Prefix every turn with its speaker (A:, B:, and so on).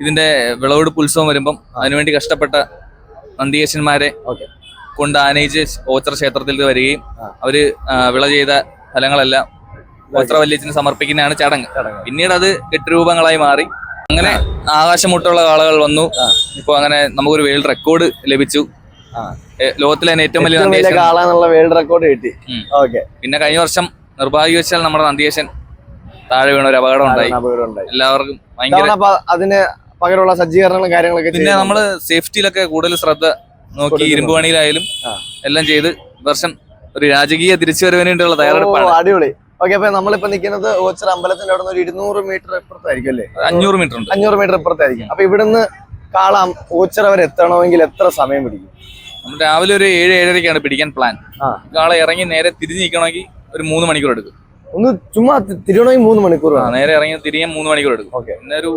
A: ഇതിന്റെ വിളവെടുപ്പ് ഉത്സവം വരുമ്പം അതിനുവേണ്ടി കഷ്ടപ്പെട്ട നന്ദികേശന്മാരെ കൊണ്ട് ആനയിച്ച് ഓച്ചറ ക്ഷേത്രത്തിൽ വരികയും അവർ വിള ചെയ്ത ഫലങ്ങളെല്ലാം ഓച്ചറ വല്യച്ഛന് സമർപ്പിക്കുന്നതാണ് ചടങ്ങ്. പിന്നീട് അത് കെട്ടുരൂപങ്ങളായി മാറി. അങ്ങനെ ആകാശമുട്ടുള്ള കാളകൾ വന്നു. ഇപ്പൊ അങ്ങനെ നമുക്കൊരു വേൾഡ് റെക്കോർഡ് ലഭിച്ചു. ലോകത്തിലെ ഏറ്റവും വലിയ
B: വേൾഡ് റെക്കോർഡ് കിട്ടി.
A: പിന്നെ കഴിഞ്ഞ വർഷം നിർഭാഗ്യവശാൽ നമ്മുടെ നന്ദികേശൻ താഴെ വീണ ഒരു അപകടം ഉണ്ടായി. എല്ലാവർക്കും ഭയങ്കര
B: അതിന് പകരമുള്ള സജ്ജീകരണങ്ങളും കാര്യങ്ങളൊക്കെ
A: പിന്നെ
B: നമ്മൾ
A: നമ്മൾ സേഫ്റ്റിയിലൊക്കെ കൂടുതൽ ശ്രദ്ധ നോക്കി. ഇരുമ്പ് പണിയിലായാലും എല്ലാം ചെയ്ത് വർഷം ഒരു രാജകീയ തിരിച്ചുവരവിന് വേണ്ടിയുള്ള
B: ഓ,
A: തയ്യാറെടുപ്പാണ്.
B: അടിപൊളി. ഓക്കെ അപ്പൊ നമ്മളിപ്പോ നിൽക്കുന്നത് ഓച്ചർ അമ്പലത്തിന്റെ അവിടെ നിന്ന് ഒരു ഇരുന്നൂറ് മീറ്റർ ഇപ്പുറത്തായിരിക്കും അല്ലേ?
A: അഞ്ഞൂറ് മീറ്റർ ഉണ്ട്.
B: അഞ്ഞൂറ് മീറ്റർ ഇപ്പുറത്തായിരിക്കും. അപ്പൊ ഇവിടുന്ന് കാളാം ഓച്ചർ അവർ എത്തണമെങ്കിൽ എത്ര സമയം പിടിക്കും?
A: നമ്മൾ രാവിലെ ഒരു ഏഴ് ഏഴരക്കാണ് പിടിക്കാൻ പ്ലാൻ കാള ഇറങ്ങി നേരെ തിരിഞ്ഞ് നിൽക്കണമെങ്കിൽ ഒരു മൂന്ന് മണിക്കൂർ എടുക്കും.
B: ഒന്ന് ചുമ്മാ തിരിയണമെങ്കിൽ മൂന്ന് മണിക്കൂർ
A: നേരെ ഇറങ്ങി തിരിയാൻ മൂന്ന് മണിക്കൂർ എടുക്കും.
B: ഓക്കെ.
A: പിന്നെ ഒരു